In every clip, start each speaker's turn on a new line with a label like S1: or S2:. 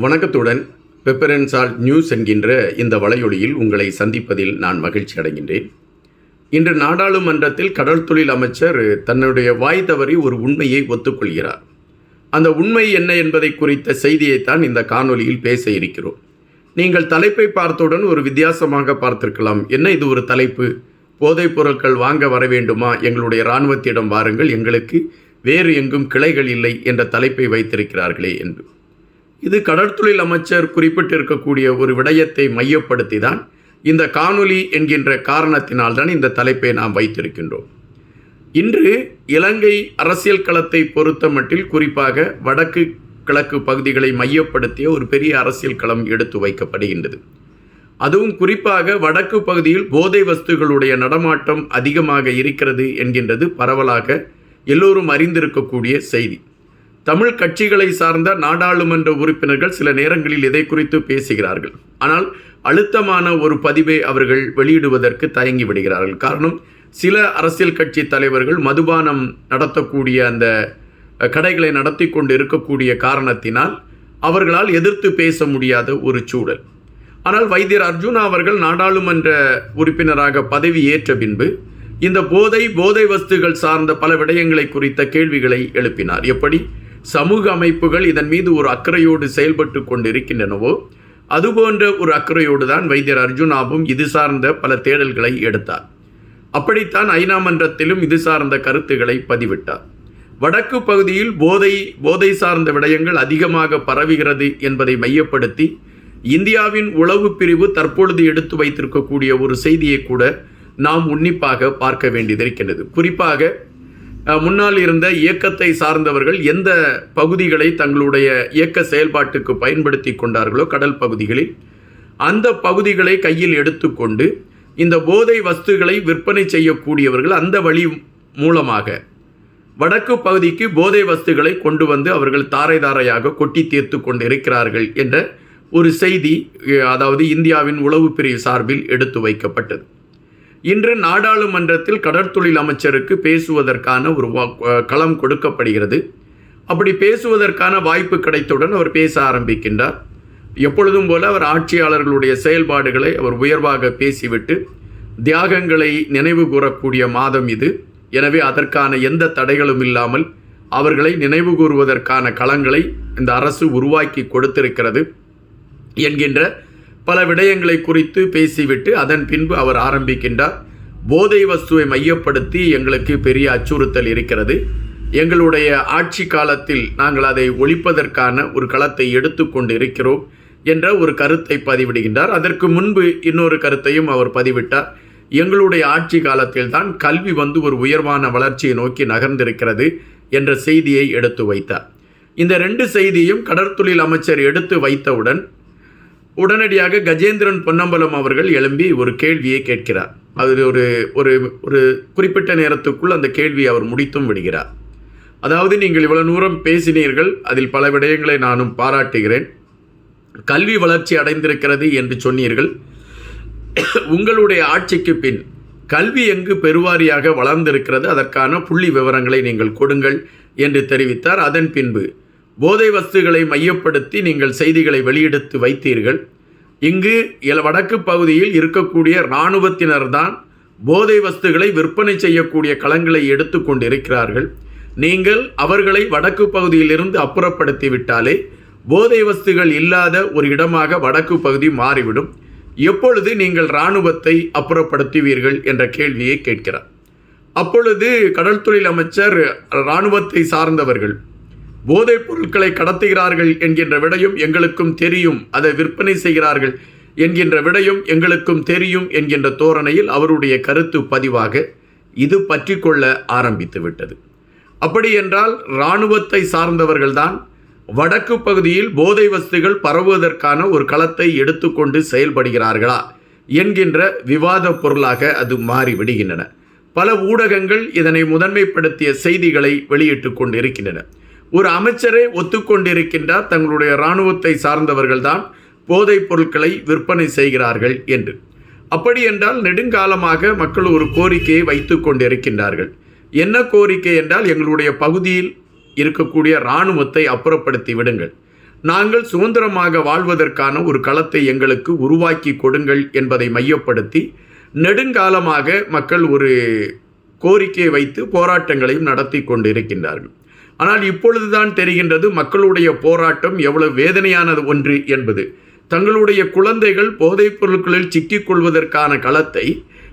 S1: வணக்கத்துடன் பெப்பரன்சால் நியூஸ் என்கின்ற இந்த வலையொலியில் உங்களை சந்திப்பதில் நான் மகிழ்ச்சி அடைகின்றேன். இன்று நாடாளுமன்றத்தில் கடல் தொழில் அமைச்சர் தன்னுடைய வாய் தவறி ஒரு உண்மையை ஒத்துக்கொள்கிறார். அந்த உண்மை என்ன என்பதை குறித்த செய்தியைத்தான் இந்த காணொலியில் பேச இருக்கிறோம். நீங்கள் தலைப்பை பார்த்தவுடன் ஒரு வித்தியாசமாக பார்த்திருக்கலாம். என்ன இது ஒரு தலைப்பு? போதைப் பொருட்கள் வாங்க வர வேண்டுமா? எங்களுடைய இராணுவத்திடம் வாருங்கள். எங்களுக்கு வேறு எங்கும் கிளைகள் இல்லை என்ற தலைப்பை வைத்திருக்கிறார்களே என்று. இது கடற்தொழில் அமைச்சர் குறிப்பிட்டிருக்கக்கூடிய ஒரு விடயத்தை மையப்படுத்தி தான் இந்த காணொலி என்கின்ற காரணத்தினால்தான் இந்த தலைப்பை நாம் வைத்திருக்கின்றோம். இன்று இலங்கை அரசியல் களத்தை பொறுத்த மட்டில் குறிப்பாக வடக்கு கிழக்கு பகுதிகளை மையப்படுத்திய ஒரு பெரிய அரசியல் களம் எடுத்து வைக்கப்படுகின்றது. அதுவும் குறிப்பாக வடக்கு பகுதியில் போதை வஸ்துகளுடைய நடமாட்டம் அதிகமாக இருக்கிறது என்கின்றது பரவலாக எல்லோரும் அறிந்திருக்கக்கூடிய செய்தி. தமிழ் கட்சிகளை சார்ந்த நாடாளுமன்ற உறுப்பினர்கள் சில நேரங்களில் இதை குறித்து பேசுகிறார்கள். ஆனால் அழுத்தமான ஒரு பதிவை அவர்கள் வெளியிடுவதற்கு தயங்கி விடுகிறார்கள். காரணம் சில அரசியல் கட்சி தலைவர்கள் மதுபானம் நடத்தக்கூடிய அந்த கடைகளை நடத்தி கொண்டு இருக்கக்கூடிய காரணத்தினால் அவர்களால் எதிர்த்து பேச முடியாத ஒரு சூழல். ஆனால் வைத்தியர் அர்ஜுனா அவர்கள் நாடாளுமன்ற உறுப்பினராக பதவி ஏற்ற பின்பு இந்த போதை போதை வஸ்துகள் சார்ந்த பல விடயங்களை குறித்த கேள்விகளை எழுப்பினார். எப்படி? சமூக அமைப்புகள் இதன் மீது ஒரு அக்கறையோடு செயல்பட்டு கொண்டிருக்கின்றனவோ அதுபோன்ற ஒரு அக்கறையோடு தான் வைத்தியர் அர்ஜுனாவும் இது சார்ந்த பல தேடல்களை எடுத்தார். அப்படித்தான் ஐநா மன்றத்திலும் இது சார்ந்த கருத்துக்களை பதிவிட்டார். வடக்கு பகுதியில் போதை போதை சார்ந்த விடயங்கள் அதிகமாக பரவுகிறது என்பதை மையப்படுத்தி இந்தியாவின் உளவு பிரிவு தற்பொழுது எடுத்து வைத்திருக்கக்கூடிய ஒரு செய்தியை கூட நாம் உன்னிப்பாக பார்க்க வேண்டியதிருக்கின்றது குறிப்பாக முன்னால் இருந்த இயக்கத்தை சார்ந்தவர்கள் எந்த பகுதிகளை தங்களுடைய இயக்க செயல்பாட்டுக்கு பயன்படுத்தி கொண்டார்களோ கடல் பகுதிகளில் அந்த பகுதிகளை கையில் எடுத்துக்கொண்டு இந்த போதை வஸ்துகளை விற்பனை செய்யக்கூடியவர்கள் அந்த வழி மூலமாக வடக்கு பகுதிக்கு போதை வஸ்துகளை கொண்டு வந்து அவர்கள் தாரை தாரையாக கொட்டி தீர்த்து கொண்டு இருக்கிறார்கள் என்ற ஒரு செய்தி அதாவது இந்தியாவின் உளவு பிரிவு சார்பில் எடுத்து வைக்கப்பட்டது. இன்று நாடாளுமன்றத்தில் கடற்தொழில் அமைச்சருக்கு பேசுவதற்கான ஒரு களம் கொடுக்கப்படுகிறது. அப்படி பேசுவதற்கான வாய்ப்பு கிடைத்தவுடன் அவர் பேச ஆரம்பிக்கின்றார். எப்பொழுதும் போல அவர் ஆட்சியாளர்களுடைய செயல்பாடுகளை அவர் உயர்வாக பேசிவிட்டு தியாகங்களை நினைவு கூறக்கூடிய மாதம் இது. எனவே அதற்கான எந்த தடைகளும் இல்லாமல் அவர்களை நினைவு கூறுவதற்கான களங்களை இந்த அரசு உருவாக்கி கொடுத்திருக்கிறது என்கின்ற பல விடயங்களை குறித்து பேசிவிட்டு அதன் பின்பு அவர் ஆரம்பிக்கின்றார். போதை வஸ்துவை மையப்படுத்தி எங்களுக்கு பெரிய அச்சுறுத்தல் இருக்கிறது. எங்களுடைய ஆட்சி காலத்தில் நாங்கள் அதை ஒழிப்பதற்கான ஒரு களத்தை எடுத்துக்கொண்டு இருக்கிறோம் என்ற ஒரு கருத்தை பதிவிடுகின்றார். அதற்கு முன்பு இன்னொரு கருத்தையும் அவர் பதிவிட்டார். எங்களுடைய ஆட்சி காலத்தில் தான் கல்வி வந்து ஒரு உயர்வான வளர்ச்சியை நோக்கி நகர்ந்திருக்கிறது என்ற செய்தியை எடுத்து வைத்தார். இந்த ரெண்டு செய்தியும் கடற்தொழில் அமைச்சர் எடுத்து வைத்தவுடன் உடனடியாக கஜேந்திரன் பொன்னம்பலம் அவர்கள் எழும்பி ஒரு கேள்வியை கேட்கிறார். அது ஒரு ஒரு ஒரு குறிப்பிட்ட நேரத்துக்குள் அந்த கேள்வியை அவர் முடித்தும் விடுகிறார். அதாவது நீங்கள் இவ்வளவு தூரம் பேசினீர்கள் அதில் பல விடயங்களை நானும் பாராட்டுகிறேன். கல்வி வளர்ச்சி அடைந்திருக்கிறது என்று சொன்னீர்கள். உங்களுடைய ஆட்சிக்கு பின் கல்வி எங்கு பெருவாரியாக வளர்ந்திருக்கிறது அதற்கான புள்ளி விவரங்களை நீங்கள் கொடுங்கள் என்று தெரிவித்தார். அதன் பின்பு போதை வஸ்துகளை மையப்படுத்தி நீங்கள் செய்திகளை வெளியெடுத்து வைத்தீர்கள். இங்கு வடக்கு பகுதியில் இருக்கக்கூடிய இராணுவத்தினர்தான் போதை வஸ்துகளை விற்பனை செய்யக்கூடிய களங்களை எடுத்து கொண்டிருக்கிறார்கள். நீங்கள் அவர்களை வடக்கு பகுதியிலிருந்து அப்புறப்படுத்தி விட்டாலே போதை வஸ்துகள் இல்லாத ஒரு இடமாக வடக்கு பகுதி மாறிவிடும். எப்பொழுது நீங்கள் இராணுவத்தை அப்புறப்படுத்துவீர்கள் என்ற கேள்வியை கேட்கிறார். அப்பொழுது கடல் தொழில் அமைச்சர் இராணுவத்தை சார்ந்தவர்கள் போதைப் பொருட்களை கடத்துகிறார்கள் என்கின்ற விடையும் எங்களுக்கும் தெரியும். அதை விற்பனை செய்கிறார்கள் என்கின்ற விடையும் எங்களுக்கும் தெரியும் என்கின்ற தோரணையில் அவருடைய கருத்து பதிவாக இது பற்றி கொள்ள ஆரம்பித்து விட்டது. அப்படி என்றால் இராணுவத்தை சார்ந்தவர்கள்தான் வடக்கு பகுதியில் போதை வஸ்துகள் பரவுவதற்கான ஒரு களத்தை எடுத்துக்கொண்டு செயல்படுகிறார்களா என்கின்ற விவாத பொருளாக அது மாறிவிடுகின்றன பல ஊடகங்கள் இதனை முதன்மைப்படுத்திய செய்திகளை வெளியிட்டு கொண்டிருக்கின்றன. ஒரு அமைச்சரே ஒத்துக்கொண்டிருக்கின்றார் தங்களுடைய இராணுவத்தை சார்ந்தவர்கள்தான் போதைப் பொருட்களை விற்பனை செய்கிறார்கள் என்று. அப்படி என்றால் நெடுங்காலமாக மக்கள் ஒரு கோரிக்கையை வைத்து கொண்டிருக்கின்றார்கள். என்ன கோரிக்கை என்றால் எங்களுடைய பகுதியில் இருக்கக்கூடிய இராணுவத்தை அப்புறப்படுத்தி விடுங்கள். நாங்கள் சுதந்திரமாக வாழ்வதற்கான ஒரு களத்தை எங்களுக்கு உருவாக்கி கொடுங்கள் என்பதை மையப்படுத்தி நெடுங்காலமாக மக்கள் ஒரு கோரிக்கையை வைத்து போராட்டங்களையும் நடத்தி கொண்டிருக்கின்றார்கள். ஆனால் இப்பொழுதுதான் தெரிகின்றது மக்களுடைய போராட்டம் எவ்வளவு வேதனையானது ஒன்று என்பது. தங்களுடைய குழந்தைகள் போதைப் பொருட்களில் சிக்கிக்கொள்வதற்கான களத்தை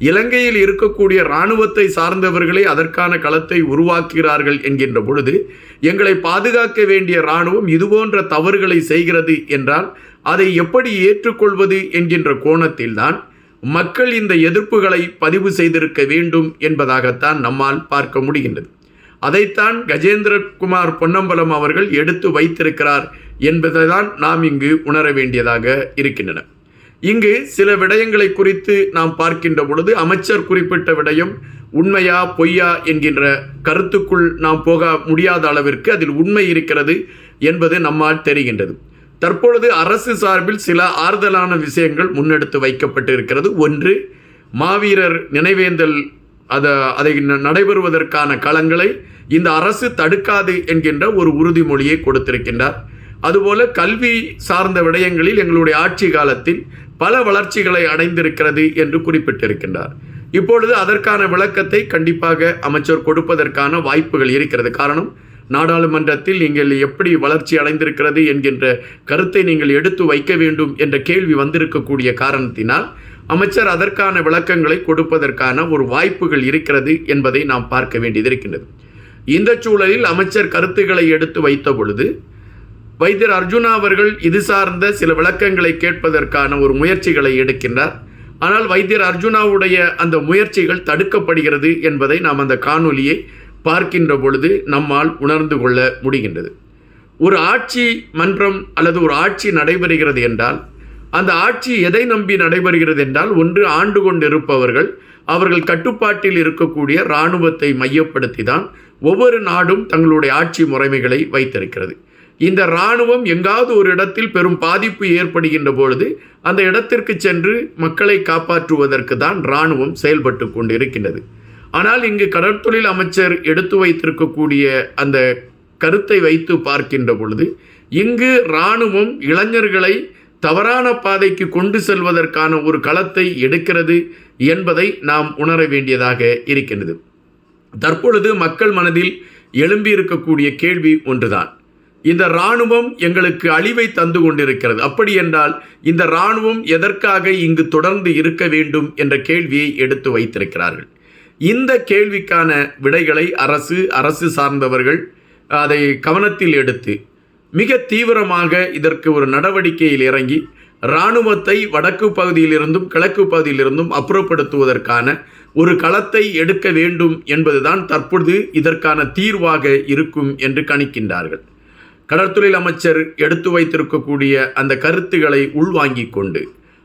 S1: இலங்கையில் இருக்கக்கூடிய இராணுவத்தை சார்ந்தவர்களே அதற்கான களத்தை உருவாக்குகிறார்கள் என்கின்ற பொழுது எங்களை பாதுகாக்க வேண்டிய இராணுவம் இதுபோன்ற தவறுகளை செய்கிறது என்றால் அதை எப்படி ஏற்றுக்கொள்வது என்கின்ற கோணத்தில்தான் மக்கள் இந்த எதிர்ப்புகளை பதிவு செய்திருக்க வேண்டும் என்பதாகத்தான் நம்மால் பார்க்க முடிகின்றது. அதைத்தான் கஜேந்திரகுமார் பொன்னம்பலம் அவர்கள் எடுத்து வைத்திருக்கிறார் என்பதை தான் நாம் இங்கு உணர வேண்டியதாக இருக்கின்றன. இங்கு சில விடயங்களை குறித்து நாம் பார்க்கின்ற பொழுது அமைச்சர் குறிப்பிட்ட விடயம் உண்மையா பொய்யா என்கின்ற கருத்துக்குள் நாம் போக முடியாத அளவிற்கு அதில் உண்மை இருக்கிறது என்பது நம்மால் தெரிகின்றது. தற்பொழுது அரசு சார்பில் சில ஆறுதலான விஷயங்கள் முன்னெடுத்து வைக்கப்பட்டு இருக்கிறது ஒன்று மாவீரர் நினைவேந்தல் அதை அதை நடைபெறுவதற்கான களங்களை இந்த அரசு தடுக்காது என்கின்ற ஒரு உறுதிமொழியை கொடுத்திருக்கின்றார். அதுபோல கல்வி சார்ந்த விடயங்களில் எங்களுடைய ஆட்சி காலத்தில் பல வளர்ச்சிகளை அடைந்திருக்கிறது என்று குறிப்பிட்டிருக்கின்றார். இப்பொழுது அதற்கான விளக்கத்தை கண்டிப்பாக அமைச்சர் கொடுப்பதற்கான வாய்ப்புகள் இருக்கிறது. காரணம் நாடாளுமன்றத்தில் நீங்கள் எப்படி வளர்ச்சி அடைந்திருக்கிறது என்கின்ற கருத்தை நீங்கள் எடுத்து வைக்க வேண்டும் என்ற கேள்வி வந்திருக்கக்கூடிய காரணத்தினால் அமைச்சர் அதற்கான விளக்கங்களை கொடுப்பதற்கான ஒரு வாய்ப்புகள் இருக்கிறது என்பதை நாம் பார்க்க வேண்டியது இருக்கின்றது. இந்த சூழலில் அமைச்சர் கருத்துக்களை எடுத்து வைத்த பொழுது வைத்தியர் அர்ஜுனா அவர்கள் இது சார்ந்த சில விளக்கங்களை கேட்பதற்கான ஒரு முயற்சிகளை எடுக்கின்றார். ஆனால் வைத்தியர் அர்ஜுனாவுடைய அந்த முயற்சிகள் தடுக்கப்படுகிறது என்பதை நாம் அந்த காணொலியை பார்க்கின்ற பொழுது நம்மால் உணர்ந்து கொள்ள முடிகின்றது. ஒரு ஆட்சி மன்றம் அல்லது ஒரு ஆட்சி நடைபெறுகிறது என்றால் அந்த ஆட்சி எதை நம்பி நடைபெறுகிறது என்றால் ஒன்று ஆண்டு கொண்டிருப்பவர்கள் அவர்கள் கட்டுப்பாட்டில் இருக்கக்கூடிய இராணுவத்தை மையப்படுத்தி தான் ஒவ்வொரு நாடும் தங்களுடைய ஆட்சி முறைமைகளை வைத்திருக்கிறது. இந்த இராணுவம் எங்காவது ஒரு இடத்தில் பெரும் பாதிப்பு ஏற்படுகின்ற பொழுது அந்த இடத்திற்கு சென்று மக்களை காப்பாற்றுவதற்கு தான் இராணுவம் செயல்பட்டு கொண்டிருக்கின்றது. ஆனால் இங்கு கடற்தொழில் அமைச்சர் எடுத்து வைத்திருக்கக்கூடிய அந்த கருத்தை வைத்து பார்க்கின்ற பொழுது இங்கு இராணுவம் இளைஞர்களை தவறான பாதைக்கு கொண்டு செல்வதற்கான ஒரு களத்தை எடுக்கிறது என்பதை நாம் உணர வேண்டியதாக இருக்கின்றது. தற்பொழுது மக்கள் மனதில் எழும்பி இருக்கக்கூடிய கேள்வி ஒன்றுதான். இந்த இராணுவம் எங்களுக்கு அழிவை தந்து கொண்டிருக்கிறது. அப்படி என்றால் இந்த இராணுவம் எதற்காக இங்கு தொடர்ந்து இருக்க வேண்டும் என்ற கேள்வியை எடுத்து வைத்திருக்கிறார்கள். இந்த கேள்விக்கான விடைகளை அரசு அரசு சார்ந்தவர்கள் அதை கவனத்தில் எடுத்து மிக தீவிரமாக இதற்கு ஒரு நடவடிக்கையில் இறங்கி இராணுவத்தை வடக்கு பகுதியிலிருந்தும் கிழக்கு பகுதியிலிருந்தும் அப்புறப்படுத்துவதற்கான ஒரு களத்தை எடுக்க வேண்டும் என்பதுதான் தற்பொழுது இதற்கான தீர்வாக இருக்கும் என்று கணிக்கின்றார்கள். கடற்தொழில் அமைச்சர் எடுத்து வைத்திருக்கக்கூடிய அந்த கருத்துக்களை உள்வாங்கிக் கொண்டு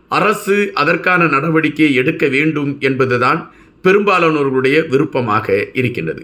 S1: அரசு அதற்கான நடவடிக்கையை எடுக்க வேண்டும் என்பதுதான் பெரும்பாலானோர்களுடைய விருப்பமாக இருக்கின்றது.